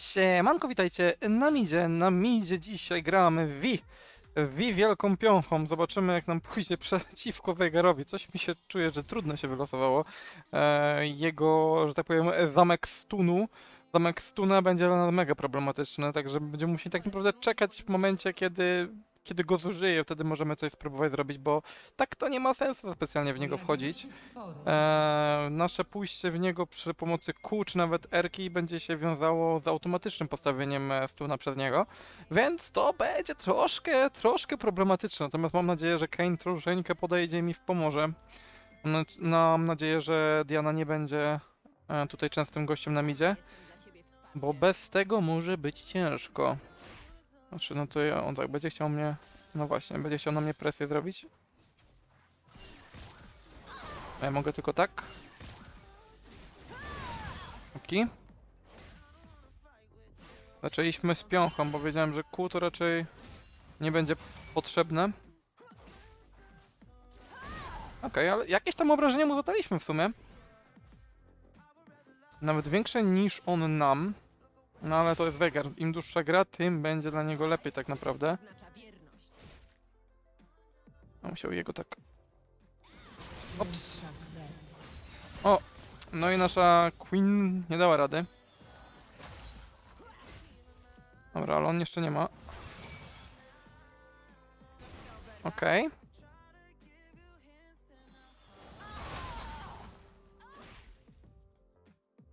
Siemanko, witajcie na midzie. Na midzie dzisiaj gramy. W Vi wielką piąchą. Zobaczymy jak nam pójdzie przeciwko Weigerowi. Coś mi się czuje, że trudno się wylosowało. E, jego, że tak powiem, zamek stunu. Zamek stuna będzie mega problematyczny, także będziemy musieli tak naprawdę czekać w momencie, kiedy, kiedy go zużyje. Wtedy możemy coś spróbować zrobić, bo tak to nie ma sensu specjalnie w niego wchodzić. E, nasze pójście w niego przy pomocy Q czy nawet Erki będzie się wiązało z automatycznym postawieniem e, stuna przez niego, więc to będzie troszkę, troszkę problematyczne. Natomiast mam nadzieję, że Kane troszeczkę podejdzie mi w pomoże. Mam nadzieję, że Diana nie będzie e, tutaj częstym gościem na midzie, bo bez tego może być ciężko. Znaczy, no to ja, on tak będzie chciał mnie, no właśnie, będzie chciał na mnie presję zrobić. A ja mogę tylko tak. Oki. Zaczęliśmy z piąchą, bo wiedziałem, że kół to raczej nie będzie potrzebne. Okej, ale jakieś tam obrażenia mu zadaliśmy w sumie. Nawet większe niż on nam. No ale to jest Vegar. Im dłuższa gra, tym będzie dla niego lepiej tak naprawdę. A musiał jego tak... Ops. No i nasza Queen nie dała rady. Dobra, ale on jeszcze nie ma. Okej.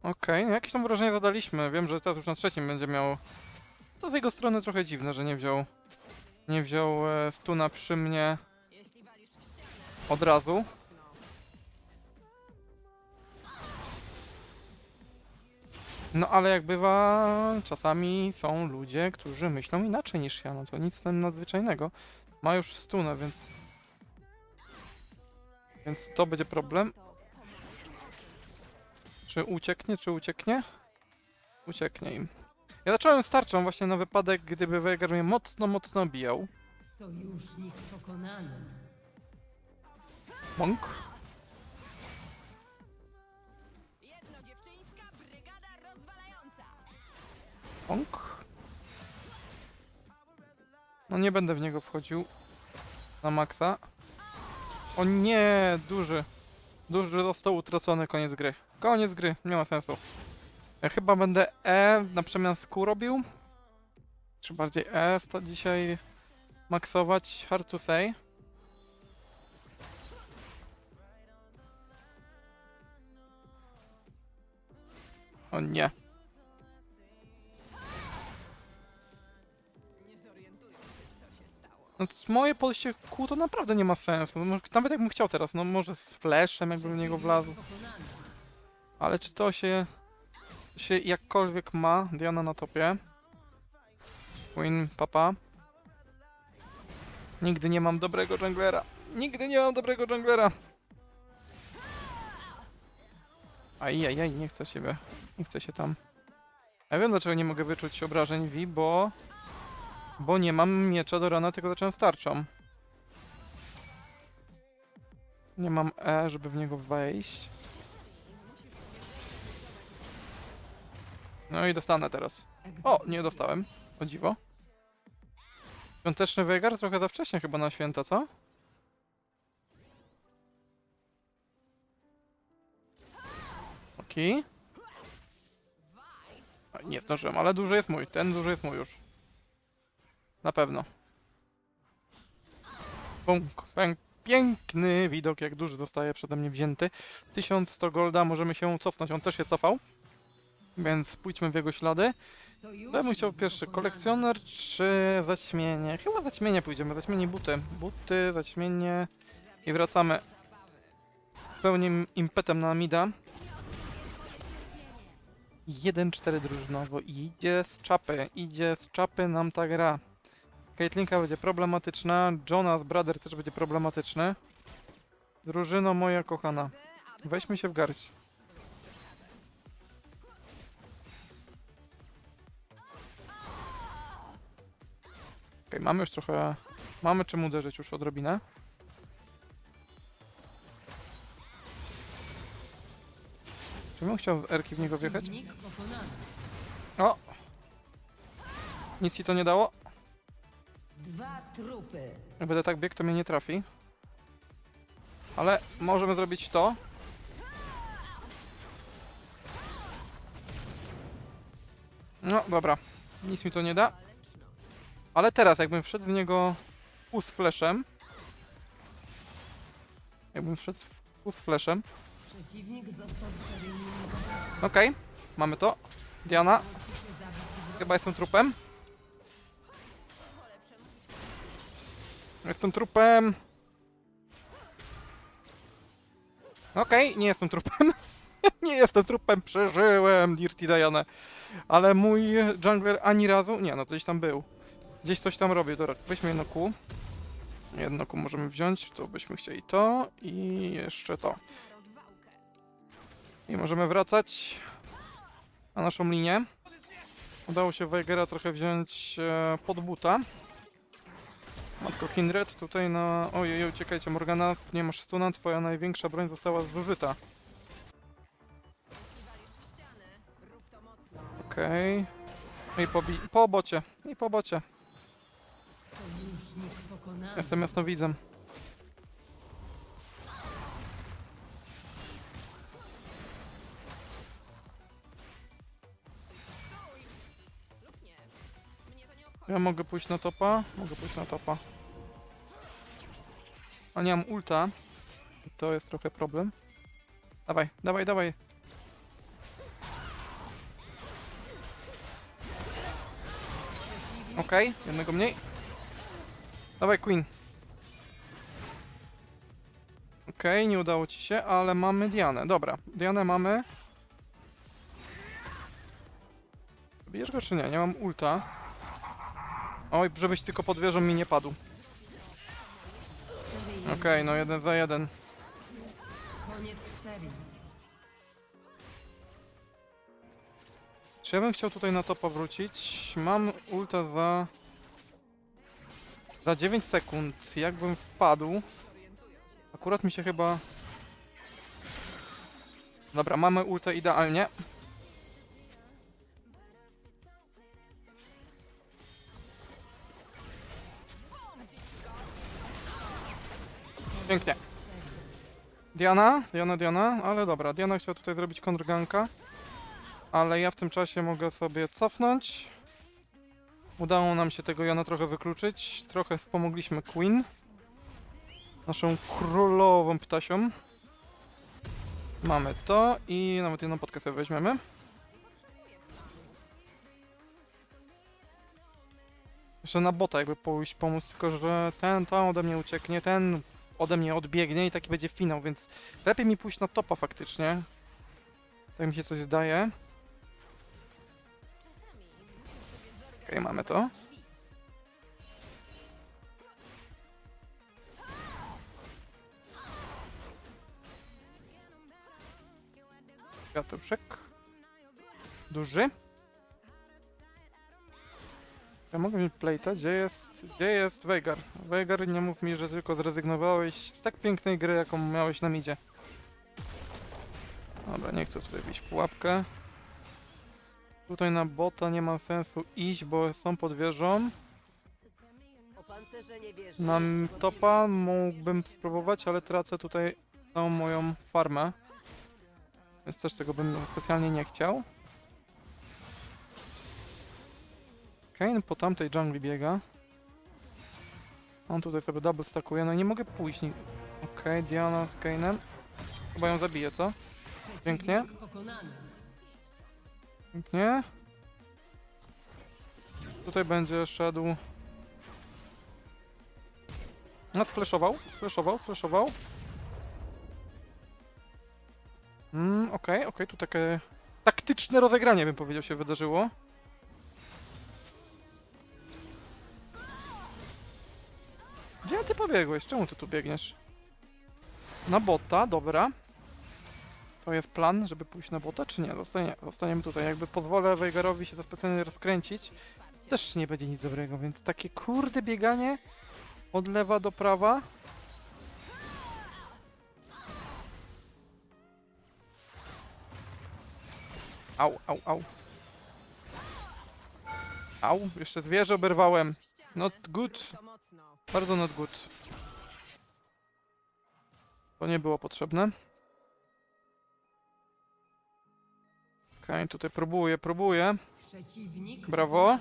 Okej, no jakieś tam wrażenie zadaliśmy. Wiem, że teraz już na trzecim będzie miał... To z jego strony trochę dziwne, że nie wziął... Nie wziął e, stuna przy mnie od razu. No ale jak bywa, czasami są ludzie, którzy myślą inaczej niż ja, no to nic tam nadzwyczajnego. Ma już stunę, więc... Więc to będzie problem. Czy ucieknie, czy ucieknie? Ucieknie im. Ja zacząłem starczą właśnie na wypadek, gdyby Veigar mnie mocno, mocno bijał. Sojusznik pokonany. Monk. Jednodziewczyńska brygada rozwalająca. Monk. No nie będę w niego wchodził. Na maksa. O nie, duży. Duży został utracony, koniec gry. Koniec gry, nie ma sensu. Ja chyba będę E na przemian z Q robił. Czy bardziej E sta dzisiaj maksować, hard to say. O nie. No, moje podejście Q to naprawdę nie ma sensu. No, Nawet jakbym chciał teraz, no może z flashem jakby w niego wlazł. Ale czy to się, się jakkolwiek ma? Diana na topie. Queen, papa. Nigdy nie mam dobrego junglera. Nigdy nie mam dobrego junglera. Ajajaj, nie chcę siebie. Nie chcę się tam. Ja wiem dlaczego nie mogę wyczuć obrażeń V, bo... Bo nie mam miecza do rana, tylko zacząłem starczą. Nie mam E, żeby w niego wejść. No i dostanę teraz. O, nie dostałem. O dziwo. Świąteczny Veigar trochę za wcześnie chyba na święta, co? Okej. A, Nie zdążyłem, ale duży jest mój. Ten duży jest mój już. Na pewno. Piękny widok, jak duży zostaje przede mnie wzięty. 1100 golda, możemy się cofnąć. On też się cofał. Więc pójdźmy w jego ślady. Ja bym chciał pierwszy kolekcjoner czy zaćmienie? Chyba zaćmienie pójdziemy, zaćmienie i buty. Buty, zaćmienie i wracamy pełnym impetem na mida. 1-4 drużynowo idzie z czapy, idzie z czapy nam ta gra. Caitlinka będzie problematyczna, Jonas Brother też będzie problematyczny. Drużyno moja kochana, weźmy się w garść. Okej, mamy już trochę... Mamy czym uderzyć już odrobinę. Czy bym chciał w Erki w niego wjechać? O! Nic ci to nie dało. Dwa trupy. Jak będę tak biegł, to mnie nie trafi. Ale możemy zrobić to. No, dobra. Nic mi to nie da. Ale teraz, jakbym wszedł w niego u z flashem. Jakbym wszedł w u z seryjnym Okej, mamy to. Diana, chyba jestem trupem. Jestem trupem. Okej, nie jestem trupem. nie jestem trupem, przeżyłem Dirty Diana. Ale mój jungler ani razu... Nie, no to gdzieś tam był. Gdzieś coś tam robił. Dobra, weźmy jedno Q. Jedno Q możemy wziąć, to byśmy chcieli to i jeszcze to. I możemy wracać na naszą linię. Udało się Weigera trochę wziąć e, pod buta. Matko Kindred tutaj na... Ojej, uciekajcie Morgana, nie masz stuna, twoja największa broń została zużyta. Okej. I po, bi- po bocie, i po bocie. Jestem jasnowidzem. Ja mogę pójść na topa? Mogę pójść na topa. A nie mam ulta. To jest trochę problem. Dawaj, dawaj, dawaj. Okej, jednego mniej. Dawaj, Queen. Okej, nie udało ci się, ale mamy Dianę. Dobra, Dianę mamy. Bijesz go czy nie? Nie mam ulta. Oj, żebyś tylko pod wieżą mi nie padł. Okej, no jeden za jeden. Czy ja bym chciał tutaj na topa wrócić? Mam ulta za... Za 9 sekund. Jakbym wpadł... Akurat mi się chyba... Dobra, mamy ultę idealnie. Pięknie. Diana, Diana, Diana, ale dobra, Diana chciała tutaj zrobić kontrganka. Ale ja w tym czasie mogę sobie cofnąć. Udało nam się tego Jana trochę wykluczyć. Trochę wspomogliśmy Queen. Naszą królową ptasią. Mamy to i nawet jedną potkę sobie weźmiemy. Jeszcze na bota jakby pójść pomóc, tylko że ten tam ode mnie ucieknie, ten ode mnie odbiegnie i taki będzie finał, więc lepiej mi pójść na topa faktycznie. Tak mi się coś zdaje. Okej, mamy to. Kwiatuszek. Duży. Ja mogę mieć playta. Gdzie jest, gdzie jest Veigar? Veigar, nie mów mi, że tylko zrezygnowałeś z tak pięknej gry, jaką miałeś na midzie. Dobra, nie chcę tutaj wbić w pułapkę. Tutaj na bota nie ma sensu iść, bo są pod wieżą. Na topa mógłbym spróbować, ale tracę tutaj całą moją farmę. Więc też tego bym specjalnie nie chciał. Kane po tamtej dżungli biega. On tutaj sobie double stackuje, no i nie mogę pójść. Okej, Diana z Kane'em. Chyba ją zabije, co? Pięknie. Pięknie. Tutaj będzie szedł. No, sfleszował, sfleszował, sfleszował. Mm, okej, okej, tu takie taktyczne rozegranie bym powiedział się wydarzyło. Gdzie ty pobiegłeś? Czemu ty tu biegniesz? Na bota, dobra. To jest plan, żeby pójść na bota, czy nie? Zostanie, zostaniemy tutaj. Jakby pozwolę Weigerowi się za specjalnie rozkręcić, też nie będzie nic dobrego, więc takie kurde bieganie od lewa do prawa. Au, au, au. Au, jeszcze że oberwałem. Not good. Bardzo not good. To nie było potrzebne. Okej, tutaj próbuję, próbuję. Przeciwnik Brawo.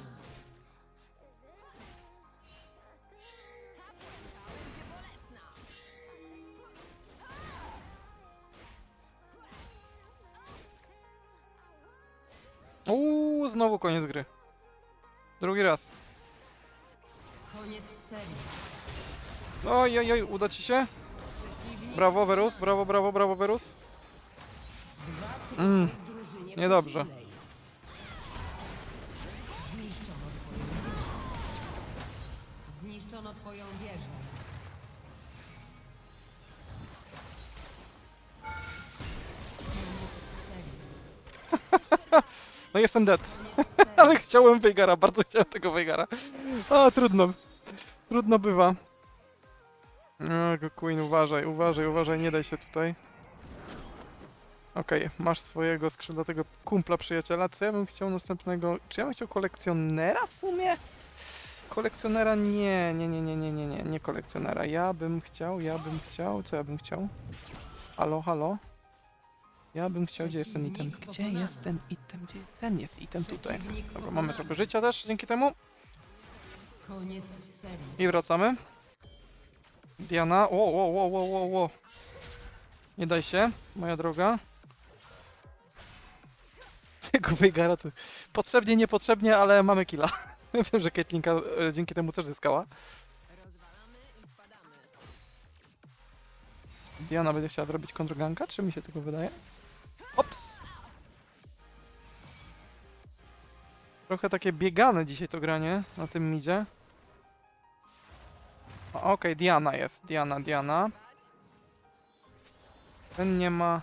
Uuu, znowu koniec gry. Drugi raz. Koniec serii. Oj, oj, oj, uda ci się? Brawo, Verus, brawo, brawo, brawo, Verus. Mm, niedobrze. Zniszczono twoją wieżę. No jestem dead. Ale chciałem Veigara, bardzo chciałem tego Veigara. A, trudno. Trudno bywa. No, Queen, uważaj, uważaj, uważaj, nie daj się tutaj. Okej, masz swojego skrzydlatego kumpla, przyjaciela. Co ja bym chciał następnego... Czy ja bym chciał kolekcjonera w sumie? Kolekcjonera nie, nie, nie, nie, nie, nie, nie, nie kolekcjonera. Ja bym chciał, ja bym chciał, co ja bym chciał? Halo, halo? Ja bym chciał, gdzie jest ten item? Gdzie jest ten item? Gdzie ten jest item tutaj? Dobra, mamy trochę życia też dzięki temu. I wracamy. Diana. O, o, o, o, o, o. Nie daj się, moja droga. Tego Veigara to potrzebnie, niepotrzebnie, ale mamy killa. Wiem, że Caitlynka e, dzięki temu też zyskała. Diana będzie chciała zrobić kontrganka, czy mi się tego wydaje? Ops! Trochę takie biegane dzisiaj to granie na tym midzie. Okej, Diana jest. Diana, Diana. Ten nie ma...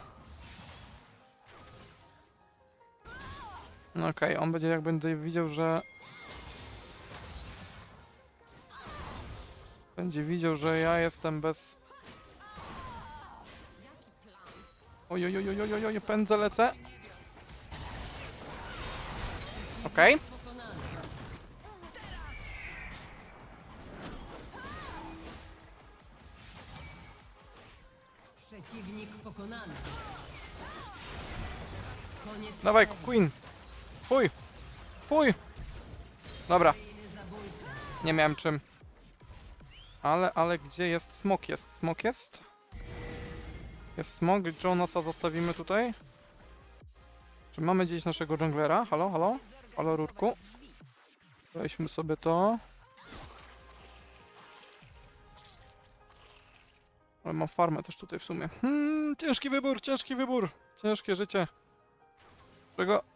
No Okej, on będzie jak będzie widział, że... Będzie widział, że ja jestem bez... Oj, oj, oj, oj, oj, oj, pędzę, lecę. Okej. Pokonany. Przeciwnik pokonany. Koniec Dawaj. Queen. Fuj. Fuj. Dobra, nie miałem czym. Ale, ale gdzie jest smok? Jest smok jest? Jest smok, Jonasa zostawimy tutaj. Czy mamy gdzieś naszego junglera? Halo, halo? Halo, Rurku? Weźmy sobie to. Ale mam farmę też tutaj w sumie. Hmm, ciężki wybór, ciężki wybór. Ciężkie życie. Czego?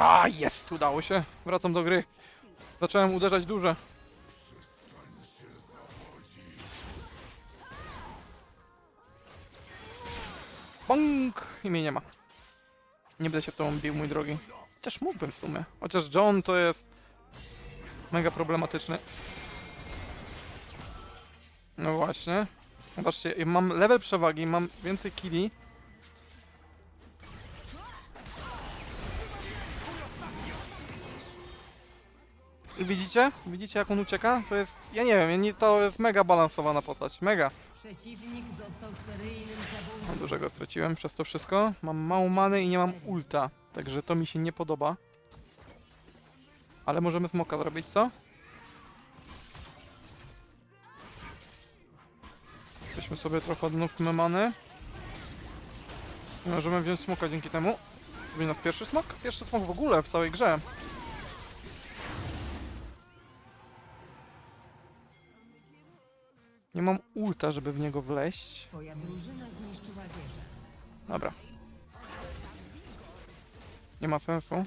A, jest! Udało się. Wracam do gry. Zacząłem uderzać duże. Bang! I mnie nie ma. Nie będę się z tobą bił, mój drogi. Chociaż mógłbym w sumie. Chociaż John to jest mega problematyczny. No właśnie. Zobaczcie, mam level przewagi, mam więcej killi. Widzicie? Widzicie jak on ucieka? To jest, ja nie wiem, ja nie, to jest mega balansowana postać, mega. Przeciwnik został seryjnym zabójcą. dużego straciłem przez to wszystko. Mam mało many i nie mam ulta, także to mi się nie podoba. Ale możemy smoka zrobić, co? Weźmy sobie trochę odnówmy many. Możemy wziąć smoka dzięki temu. Będzie nas pierwszy smok? Pierwszy smok w ogóle w całej grze. Nie mam ulta, żeby w niego wleść. Twoja drużyna zniszczyła wieżę. Dobra. Nie ma sensu.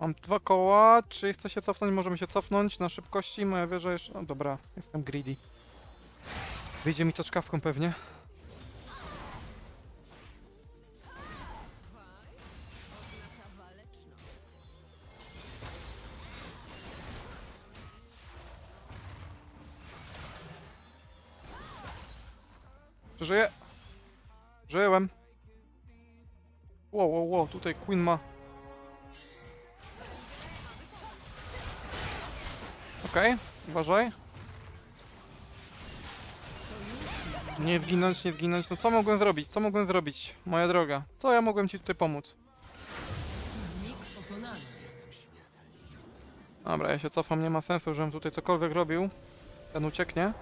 Mam dwa koła. Czy chcę się cofnąć? Możemy się cofnąć na szybkości. Moja wieża jeszcze... No dobra, jestem greedy. Wyjdzie mi to czkawką pewnie. Żyję. Żyłem. Wow, wow, wow, tutaj Queen ma. Okej, okay, uważaj. Nie wginąć, nie wginąć. No co mogłem zrobić? Co mogłem zrobić? Moja droga. Co ja mogłem ci tutaj pomóc? Dobra, ja się cofam, nie ma sensu, żebym tutaj cokolwiek robił. Ten ucieknie.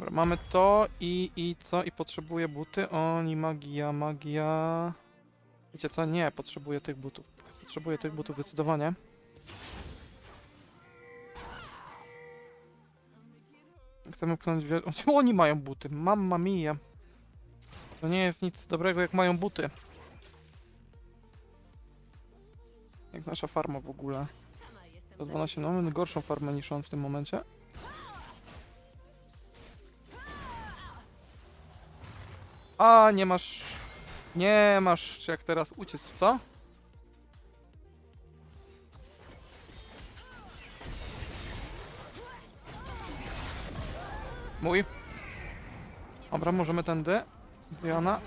Dobra, mamy to i, i co? I potrzebuję buty. Oni, magia, magia... Wiecie co? Nie, potrzebuję tych butów. Potrzebuję tych butów zdecydowanie. Chcemy pchnąć wiel... O, oni mają buty. Mamma mia. To nie jest nic dobrego, jak mają buty. Jak nasza farma w ogóle. To dla 12, no mamy gorszą farmę niż on w tym momencie. A, nie masz... Nie masz jak teraz uciec, co? Mój. Dobra, możemy tędy. Diana.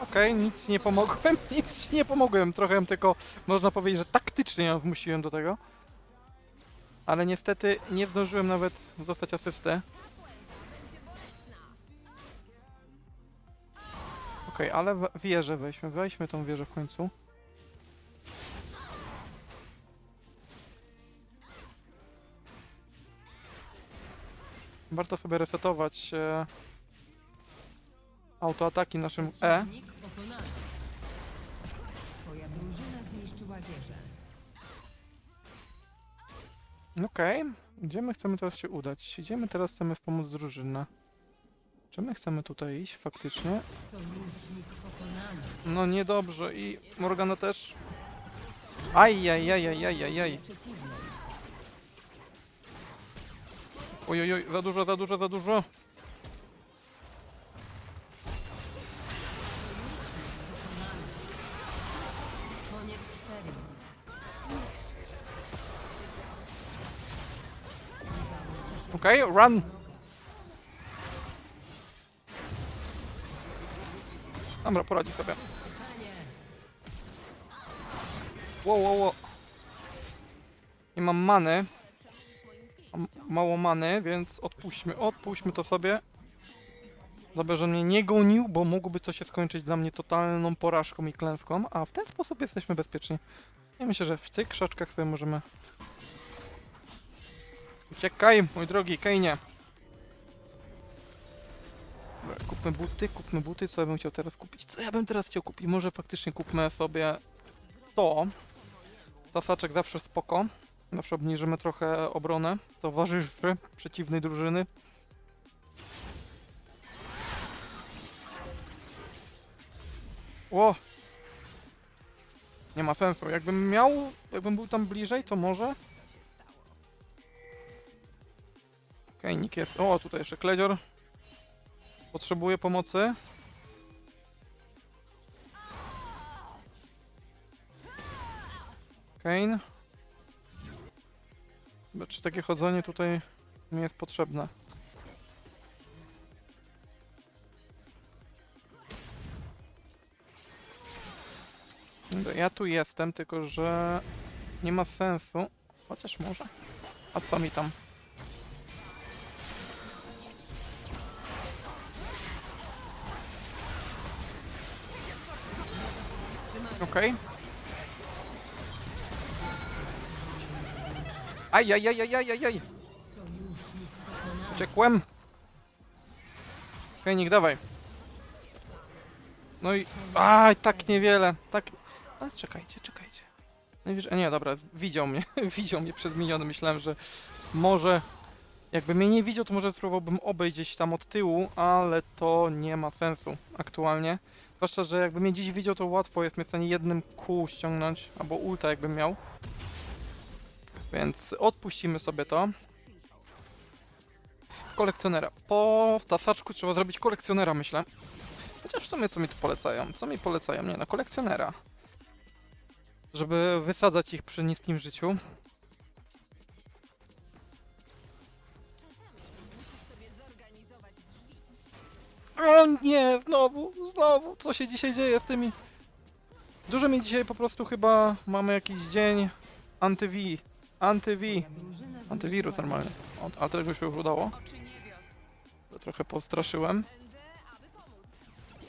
Okej, nic nie pomogłem, nic nie pomogłem. Trochę tylko, można powiedzieć, że taktycznie ją zmusiłem do tego. Ale niestety nie zdążyłem nawet dostać asystę. Okej, ale w- wieżę weźmy, weźmy tą wieżę w końcu. Warto sobie resetować e, autoataki naszym E. Okej, gdzie my chcemy teraz się udać? Idziemy teraz, chcemy wspomóc drużynę. Czy my chcemy tutaj iść faktycznie? No niedobrze i Morgana też. Ajajajajajajaj. Ojojoj, za dużo, za dużo, za dużo. Okej, run! Dobra, poradzi sobie. Wow, wow, wow. Nie mam many. Mam mało many, więc odpuśćmy, odpuśćmy to sobie. Zabierze mnie nie gonił, bo mógłby to się skończyć dla mnie totalną porażką i klęską, a w ten sposób jesteśmy bezpieczni. Ja myślę, że w tych krzaczkach sobie możemy... Uciekaj, mój drogi Kejnie. Kupmy buty, kupmy buty. Co ja bym chciał teraz kupić? Co ja bym teraz chciał kupić? Może faktycznie kupmy sobie to. Tasaczek zawsze spoko. Zawsze obniżymy trochę obronę towarzyszy przeciwnej drużyny. Ło! Nie ma sensu. Jakbym miał, jakbym był tam bliżej, to może. Okej, nick jest. O, tutaj jeszcze kledzior. Potrzebuje pomocy. Kane. Czy takie chodzenie tutaj mi jest potrzebne? Ja tu jestem, tylko że nie ma sensu. Chociaż może. A co mi tam? Okej. Aj, aj, aj, aj, aj, aj, aj. Sojusznik pokonany. Uciekłem. Kejnik, dawaj. No i... Aj, tak niewiele. Tak... Ale czekajcie, czekajcie. Najwyżej... a Nie, dobra, widział mnie. widział mnie przez miniony. Myślałem, że może... Jakby mnie nie widział, to może spróbowałbym obejść gdzieś tam od tyłu, ale to nie ma sensu aktualnie. Zwłaszcza, że jakby mnie dziś widział, to łatwo jest mnie w stanie jednym kół ściągnąć, albo ulta jakbym miał. Więc odpuścimy sobie to kolekcjonera. Po tasaczku trzeba zrobić kolekcjonera, myślę. Chociaż w sumie co mi tu polecają? Co mi polecają? Nie, na kolekcjonera. Żeby wysadzać ich przy niskim życiu. O nie, znowu, znowu, co się dzisiaj dzieje z tymi... Dużo mi dzisiaj po prostu chyba mamy jakiś dzień anty-V. Drużyna Antywirus normalnie. O, ale tego się już udało. To trochę postraszyłem.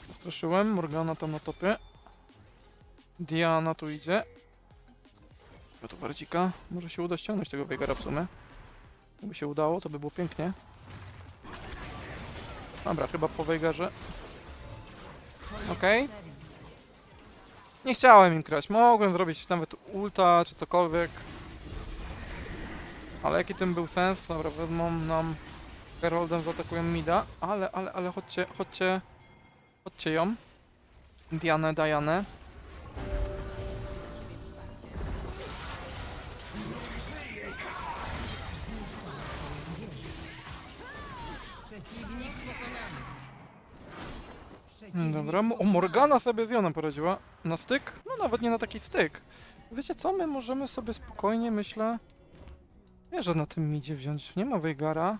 Postraszyłem. Morgana tam na topie. Diana tu idzie. Ja tu wardzika. Może się uda ściągnąć tego Vegara w sumie. Gdyby się udało, to by było pięknie. Dobra, chyba po Vegarze. Okej. serii. Nie chciałem im kraść. Mogłem zrobić nawet ulta czy cokolwiek. Ale jaki tym był sens? Dobra, wezmą nam Heroldem, zaatakują Mida. Ale, ale, ale chodźcie, chodźcie. Chodźcie ją. Dianę, Dianę. Hmm, Dobra, o. Morgana sobie z Jonem poradziła. Na styk? No nawet nie na taki styk. Wiecie co, my możemy sobie spokojnie, myślę... Wierzę na tym midzie wziąć. Nie ma Veigara.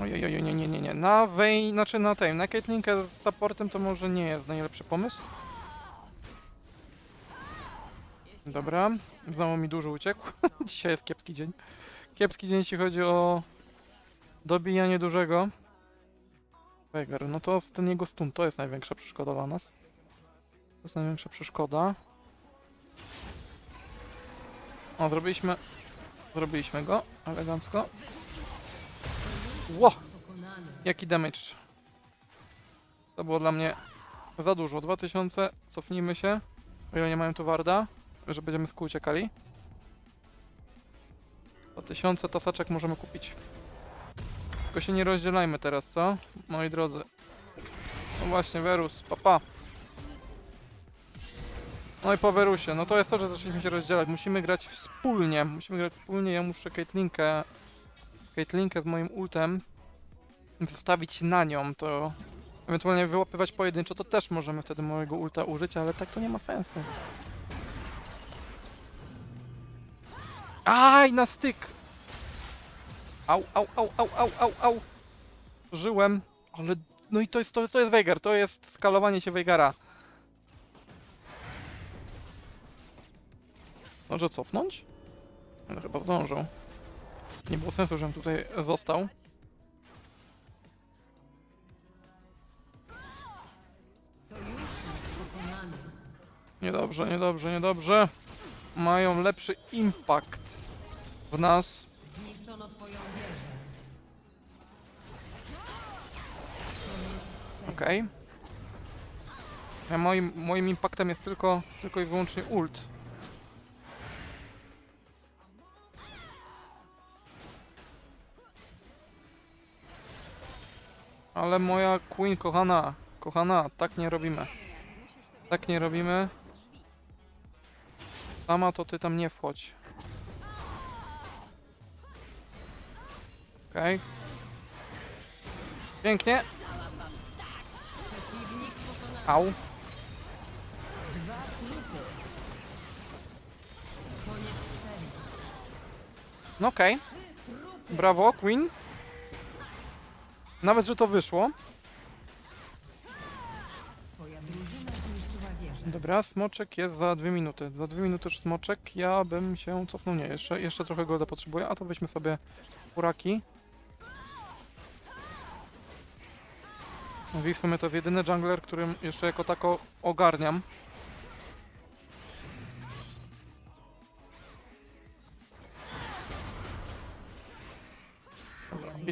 Ojej, ojej, nie, nie, nie, nie. Na Vey, znaczy na tej, na Caitlynkę z supportem to może nie jest najlepszy pomysł. Dobra, znowu mi dużo uciekł. Dzisiaj jest kiepski dzień. Kiepski dzień, jeśli chodzi o dobijanie dużego. Veigar, no to ten jego stun to jest największa przeszkoda dla nas. To jest największa przeszkoda. O, zrobiliśmy... Zrobiliśmy go, elegancko. Ło! Jaki damage? To było dla mnie za dużo. 2000, cofnijmy się. O ile nie mają tu warda, że będziemy z uciekali. 2000 tasaczek możemy kupić. Tylko się nie rozdzielajmy teraz, co? Moi drodzy. No właśnie, Werus, papa. No i po Werusie, no to jest to, że zaczęliśmy się rozdzielać. Musimy grać wspólnie, musimy grać wspólnie. Ja muszę Caitlinkę, Caitlinkę z moim ultem zostawić na nią, to ewentualnie wyłapywać pojedynczo, to też możemy wtedy mojego ulta użyć, ale tak to nie ma sensu. Aj, na styk! Au, au, au, au, au, au, au! Żyłem, ale... No i to jest, to jest, to jest Veigar, to jest skalowanie się Veigara. Może cofnąć? No chyba zdążą. Nie było sensu, żebym tutaj został. Niedobrze, niedobrze, niedobrze. Mają lepszy impact w nas. Okej. Ja moim, moim impactem jest tylko, tylko i wyłącznie ult. Ale moja queen kochana, kochana, tak nie robimy. Tak nie robimy. Sama to ty tam nie wchodź. Okej. Pięknie. Przeciwnik pokonany. Au. No okej. Brawo, Queen. Nawet, że to wyszło. Dobra, smoczek jest za dwie minuty. Za dwie minuty już smoczek. Ja bym się cofnął. Nie, jeszcze, jeszcze trochę golda potrzebuję, a to weźmy sobie kuraki. Mówi w sumie to jedyny jungler, którym jeszcze jako tako ogarniam.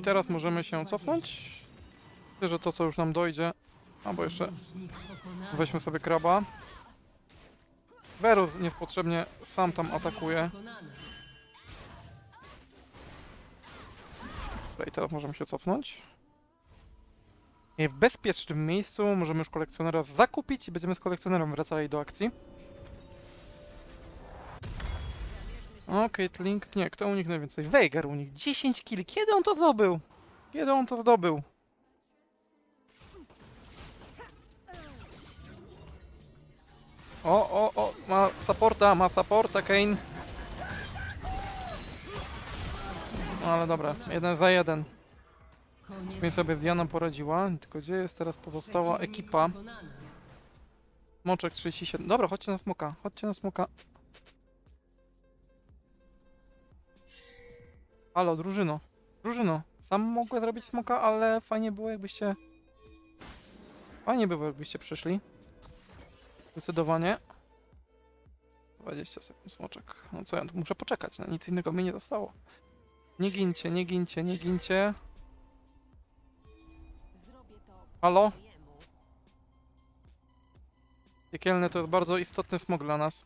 Teraz możemy się cofnąć. Myślę, że to co już nam dojdzie. Albo jeszcze. Weźmy sobie kraba. Verus niepotrzebnie sam tam atakuje. I teraz możemy się cofnąć. I w bezpiecznym miejscu możemy już kolekcjonera zakupić i będziemy z kolekcjonerem wracali do akcji. O, Caitlink. Nie, kto u nich najwięcej? Veigar u nich. 10 kill. Kiedy on to zdobył? Kiedy on to zdobył? O, o, o, ma supporta, ma supporta, Kane. No ale dobra, jeden za jeden. Mi sobie Diana poradziła, tylko gdzie jest teraz pozostała ekipa? Moczek 37. Dobra, chodźcie na smoka, chodźcie na smoka. Halo, drużyno. Drużyno. Sam mogłem zrobić smoka, ale fajnie było jakbyście... Fajnie było jakbyście przyszli. Zdecydowanie. 20 sekund smoczek. No co ja tu muszę poczekać, na nic innego mi nie zostało. Nie gincie, nie gincie, nie gincie. Halo? Piekielny to jest bardzo istotny smok dla nas.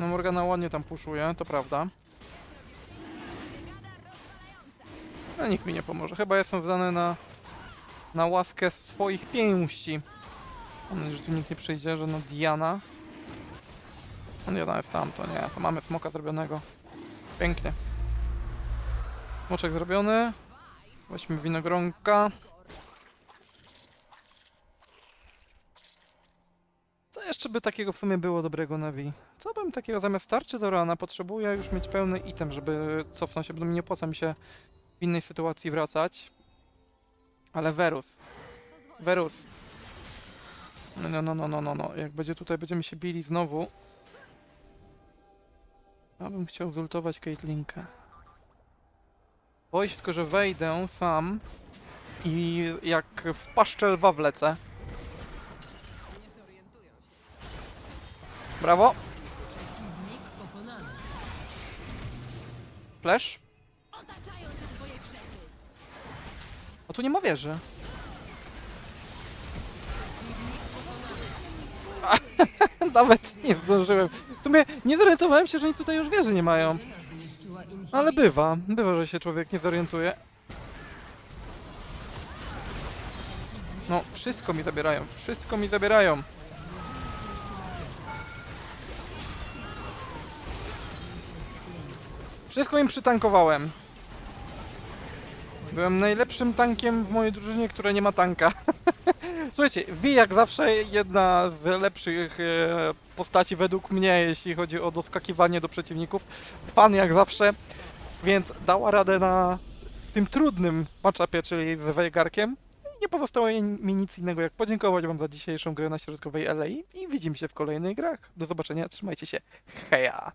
No Morgana ładnie tam puszuje, to prawda. No nikt mi nie pomoże. Chyba jestem zdany na, na łaskę swoich pięści. Mam nadzieję, że tu nikt nie przyjdzie, że no Diana. No Diana jest tam, to nie. To mamy smoka zrobionego. Pięknie. Smoczek zrobiony. Weźmy winogronka. Jeszcze by takiego w sumie było dobrego na Wii? Co bym takiego zamiast tarczy do rana potrzebuję już mieć pełny item, żeby cofnąć się, bo nie opłaca mi się w innej sytuacji wracać. Ale Verus. Verus. No, no, no, no, no, no, no. Jak będzie tutaj, będziemy się bili znowu. Ja bym chciał zultować Caitlinkę. Boję się tylko, że wejdę sam i jak w paszczę lwa Brawo. Flash. O, tu nie ma wieży. Nawet nie zdążyłem. W sumie nie zorientowałem się, że oni tutaj już wieży nie mają. No, Ale bywa, bywa, że się człowiek nie zorientuje. No, wszystko mi zabierają, wszystko mi zabierają. Wszystko im przytankowałem. Byłem najlepszym tankiem w mojej drużynie, która nie ma tanka. Słuchajcie, Wi jak zawsze jedna z lepszych e, postaci według mnie, jeśli chodzi o doskakiwanie do przeciwników. Fan jak zawsze, więc dała radę na tym trudnym matchupie, czyli z Wejgarkiem. Nie pozostało mi nic innego jak podziękować wam za dzisiejszą grę na środkowej LA i widzimy się w kolejnych grach. Do zobaczenia, trzymajcie się. Heja!